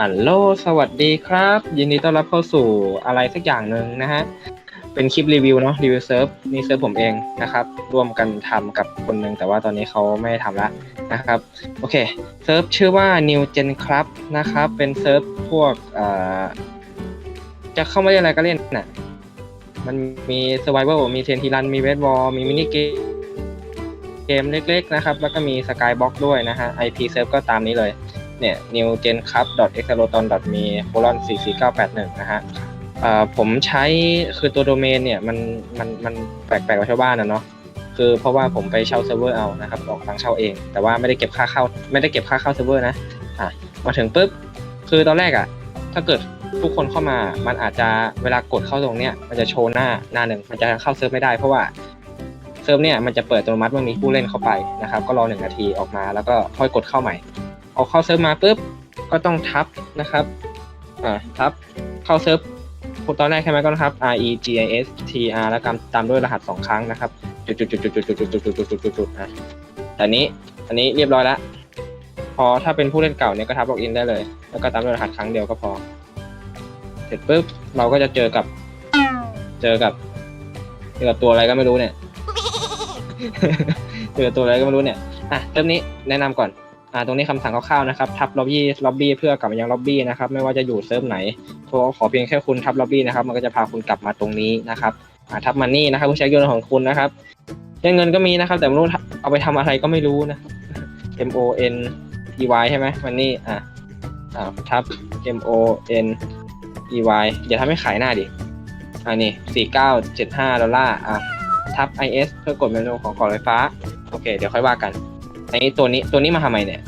อัลโลสวัสดีครับ ยินดีต้อนรับเข้าสู่อะไรสักอย่างหนึ่งนะฮะ เป็นคลิปรีวิวเนาะรีวิวเซิร์ฟนี่เซิร์ฟผมเองนะครับ ร่วมกันทำกับคนหนึ่งแต่ว่าตอนนี้เขาไม่ได้ทำละนะครับ โอเค เซิร์ฟชื่อว่า New Gen Club นะครับ เป็นเซิร์ฟพวกเอ่อจะเข้ามาเล่นอะไรก็เล่นน่ะ มันมี Survival มีเทนทีรัน มีเวทบอลมีมินิเกมเกมเล็กๆนะครับ แล้วก็มี Skybox ด้วยนะฮะ IP เซิร์ฟก็ตามนี้เลย เนี่ย new gen cup x a l o t o n me colon 44981 นะฮะผมใช้คือตัวโดเมนเนี่ยมันมันมันแปลกๆกว่าชาวบ้านนะเนาะคือเพราะว่าผมไปเช่าเซิร์ฟเวอร์เอานะครับออกตังเช่าเอง แต่ว่าไม่ได้เก็บค่าเข้าไม่ได้เก็บค่าเข้าเซิร์ฟเวอร์นะอะมาถึงปุ๊บคือตอนแรกอะ่ะ ถ้าเกิดทุกคนเข้ามามันอาจจะเวลากดเข้าตรงเนี้ยมันจะโชว์หน้าหน้าหนึ่งมันจะเข้าเซิร์ฟไม่ได้ เพราะว่าเซิร์ฟเนี่ยมันจะเปิดอัตโนมัติเมื่อมีผู้เล่นเข้าไปนะครับ ก็รอหนึ่งนาทีออกมา แล้วก็ค่อยกดเข้าใหม่ เอาเข้าเซิร์ฟมาปุ๊บก็ต้องทับนะครับอ่าทับเข้าเซิร์ฟตอนแรกใช่ไหมก็นะครับ R E G I S T R แล้วตามด้วยรหัสสองครั้งนะครับจุดจุดจุดจุดจุดจุดจุดจุดจุดจุดจุดจุดจุดอะแต่นี้อันนี้เรียบร้อยแล้วพอถ้าเป็นผู้เล่นเก่าเนี่ยก็ทับล็อกอินได้เลย แล้วก็ตามด้วยรหัสครั้งเดียวก็พอ เสร็จปุ๊บเราก็จะเจอกับ เจอกับเจอกับตัวอะไรก็ไม่รู้เนี่ยเจอตัวอะไรก็ไม่รู้เนี่ยอะเริ่มนี้แนะนำก่อน อ่าตรงนี้คำสั่งคร่าวๆนะครับทับล็อบบี้ล็อบบี้เพื่อกลับมายังล็อบบี้นะครับไม่ว่าจะอยู่เซิร์ฟไหนขอขอเพียงแค่คุณทับล็อบบี้นะครับมันก็จะพาคุณกลับมาตรงนี้นะครับอ่าทับมันนี่นะครับผู้ใช้เงินของคุณนะครับใช้เงินก็มีนะครับ แต่ไม่รู้เอาไปทำอะไรก็ไม่รู้นะ M O N E Y ใช่ไหมมันนี่อ่าอ่าทับ M O N E Y อย่าทำให้ขายหน้าดิอ่านี่สี่เก้าเจ็ดห้าดอลลาร์อะทับ I S เพื่อกดเมนูของก่อไฟฟ้า โอเค เดี๋ยวค่อยว่ากัน นนี้ตัวนี้ตัวนี้มาทำไมเนี่ย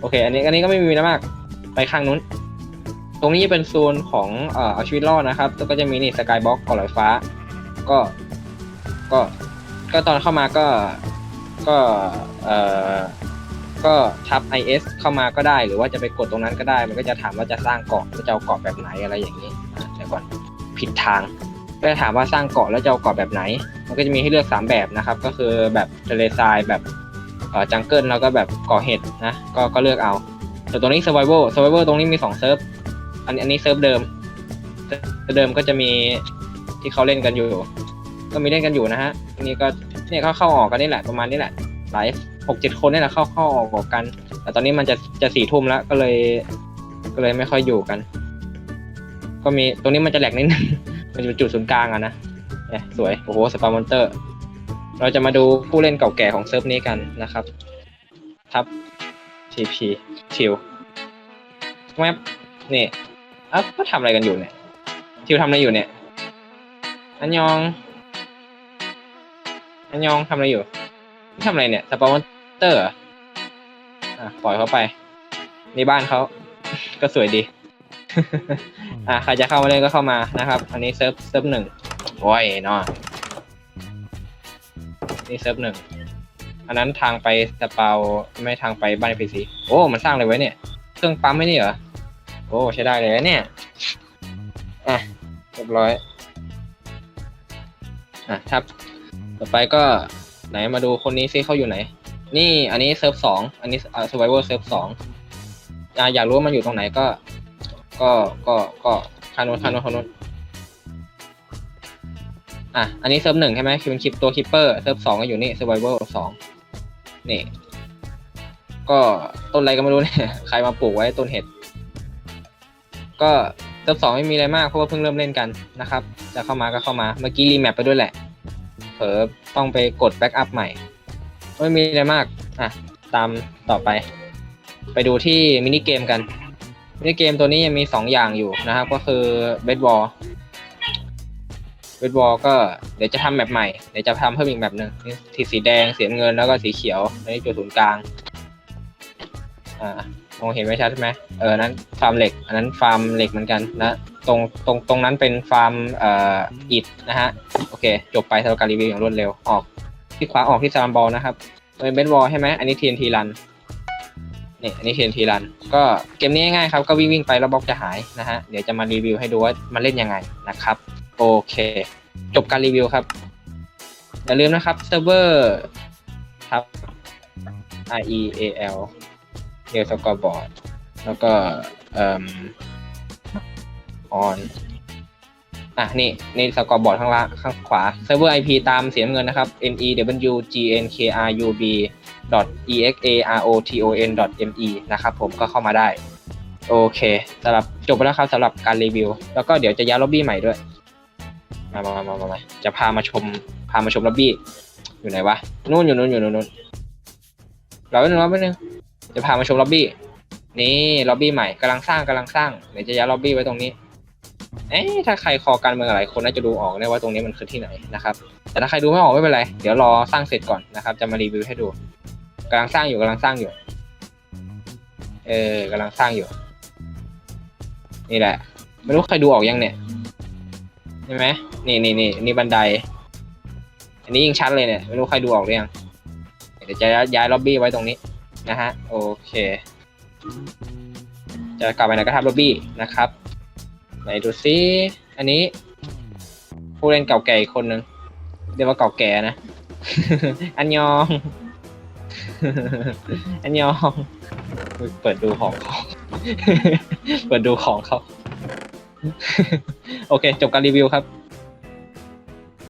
โอเค อันนี้อันนี้ก็ไม่มีนะมาก ไปข้างนู้น ตรงนี้เป็นโซนของเอ่อเอาชีวิตรอดนะครับแล้วก็จะมีนี่สกายบ็อกก่อลอยฟ้า ก็ ก็ ก็ตอนเข้ามาก็ ก็เอ่อก็ทับ IS เข้ามาก็ได้ หรือว่าจะไปกดตรงนั้นก็ได้ มันก็จะถามว่าจะสร้างเกาะจะเอาเกาะแบบไหนอะไรอย่างนี้อะเดี๋ยวก่อนผิดทาง ก็จะถามว่าสร้างเกาะแล้วจะเอาเกาะแบบไหน มันก็จะมีให้เลือก 3 แบบนะครับ ก็คือแบบทะเลทรายแบบจังเกิลแล้วก็แบบเกาะเห็ดนะก็ก็เลือกเอา แต่ตรงนี้ survival survival ตรงนี้มี2เซิร์ฟอันนี้อันนี้เซิร์ฟเดิมเซิร์ฟเดิมก็จะมีที่เขาเล่นกันอยู่ ก็มีเล่นกันอยู่นะฮะนนี้ก็เนี่ยเขาเข้าออกกันนี่แหละประมาณนี้แหละหลายหกเจ็ดคนนี่แหละเข้าเข้าออกออกกัน แต่ตอนนี้มันจะจะสี่ทุ่มแล้วก็เลย ก็เลยไม่ค่อยอยู่กัน ก็มีตรงนี้มันจะแหลกนิดนึง มันจะเป็นจุดศูนย์กลางอะนะเนี่ยสวย โอ้โห สปามอนเตอร์ เราจะมาดูผู้เล่นเก่าแก่ของเซิร์ฟนี้กันนะครับ ทับ TP ทิวแวบนี่อ้าก็ทำอะไรกันอยู่เนี่ย ทิวทำอะไรอยู่เนี่ย อันยอง อันยองทำอะไรอยู่ทำอะไรเนี่ย สปามอนเตอร์อะ ปล่อยเขาไป ในบ้านเขา ก็สวยดี อะใครจะเข้ามาเล่นก็เข้ามานะครับ อันนี้เซิร์ฟเซิร์ฟหนึ่งโอ้ยเนาะนี่เซิร์ฟหนึ่งอันนั้นทางไปสเปาไม่ทางไปบ้านพีซีโอ้มันสร้างอะไรไว้เนี่ย เครื่องปั๊มไม่นี่เหรอโอ้ใช้ได้เลยนะเนี่ยอะเรียบร้อยอะครับ ต่อไปก็ไหนมาดูคนนี้ซิเขาอยู่ไหน นี่อันนี้เซิร์ฟสองอันนี้อ่า survival เซิร์ฟสองอะอยากรู้ว่ามันอยู่ตรงไหนก็ ก็ก็ก็คานุนคานุนคานุนอะ อันนี้เซิร์ฟหนึ่งใช่ไหมคือเป็นคลิปตัวคิปเปอร์เซิร์ฟสองก็อยู่นี่ survival สองนี่ ก็ต้นอะไรก็ไม่รู้เนี่ยใครมาปลูกไว้ต้นเห็ด ก็เซิร์ฟสองไม่มีอะไรมากเพราะว่าเพิ่งเริ่มเล่นกันนะครับ จะเข้ามาก็เข้ามาเมื่อกี้รีแมปไปด้วยแหละเผลอต้องไปกดแบ็กอัพใหม่ ไม่มีอะไรมาก อะ ตามต่อไป ไปดูที่มินิเกมกัน มินิเกมตัวนี้ยังมี 2 อย่างอยู่นะครับ ก็คือเบสบอลเบสบอลก็เดี๋ยวจะทำแบบใหม่ เดี๋ยวจะทำเพิ่มอีกแบบหนึ่งที่สีแดงสีเงินแล้วก็สีเขียวอันนี้จุดศูนย์กลาง อ่ามองเห็นไหมชัดใช่ไหมเออนั้นฟาร์มเหล็ก อันนั้นฟาร์มเหล็กเหมือนกันนะตรงตรงตรงนั้นเป็นฟาร์มเอ่ออิฐนะฮะ โอเค จบไปสำหรับการรีวิวอย่างรวดเร็วออกที่ขวาออกที่ซามบอลนะครับเป็นเบสบอลใช่ไหมอันนี้ TNT รัน นี่อันนี้ TNT รัน ก็เกมนี้ง่ายๆครับ ก็วิ่งวิ่งไปแล้วบล็อกจะหายนะฮะ เดี๋ยวจะมารีวิวให้ดูว่ามันเล่นยังไงนะครับ โอเค จบการรีวิวครับ อย่าลืมนะครับเซิร์ฟเวอร์ครับ R E A L เรียลสกอร์บอร์ดแล้วก็เอ่อ on อะนี่ในสกอร์บอร์ดข้างล่างข้างขวาเซิร์ฟเวอร์ IP ตามเสีน้ำเงินนะครับ n e w g n k r u b e x a r o t o n me นะครับผมก็เข้ามาได้ โอเคสำหรับจบไปแล้วครับสำหรับการรีวิว แล้วก็เดี๋ยวจะย้ายล็อบบี้ใหม่ด้วย มามามามามาจะพามาชมพามาชมล็อบบี้ อยู่ไหนวะนู่นอยู่นู่นอยู่นู่นนู่นรอแป๊บนึงรอแป๊บนึงจะพามาชมล็อบบี้นี่ล็อบบี้ใหม่กำลังสร้างกำลังสร้างเดี๋ยวจะย้ายล็อบบี้ไว้ตรงนี้ เอ๊ะถ้าใครคอการเมืองหลายคนน่าจะดูออกได้ว่าตรงนี้มันคือที่ไหนนะครับ แต่ถ้าใครดูไม่ออกไม่เป็นไร เดี๋ยวรอสร้างเสร็จก่อนนะครับ จะมารีวิวให้ดูกำลังสร้างอยู่กำลังสร้างอยู่ เออกำลังสร้างอยู่ นี่แหละ ไม่รู้ใครดูออกยังเนี่ยใช่ไหมนี่นี่นี่นี่บันได อันนี้ยิ่งชัดเลยเนี่ย ไม่รู้ใครดูออกหรือยัง เดี๋ยวจะย้ายล็อบบี้ไว้ตรงนี้นะฮะ โอเค จะกลับไปไหนก็ทับล็อบบี้นะครับ ไหนดูซิ อันนี้ ผู้เล่นเก่าแก่อีกคนนึงเรียกว่าเก่าแก่นะ อันยอง อันยอง เปิดดูของเขา เปิดดูของเขา โอเค จบการรีวิวครับ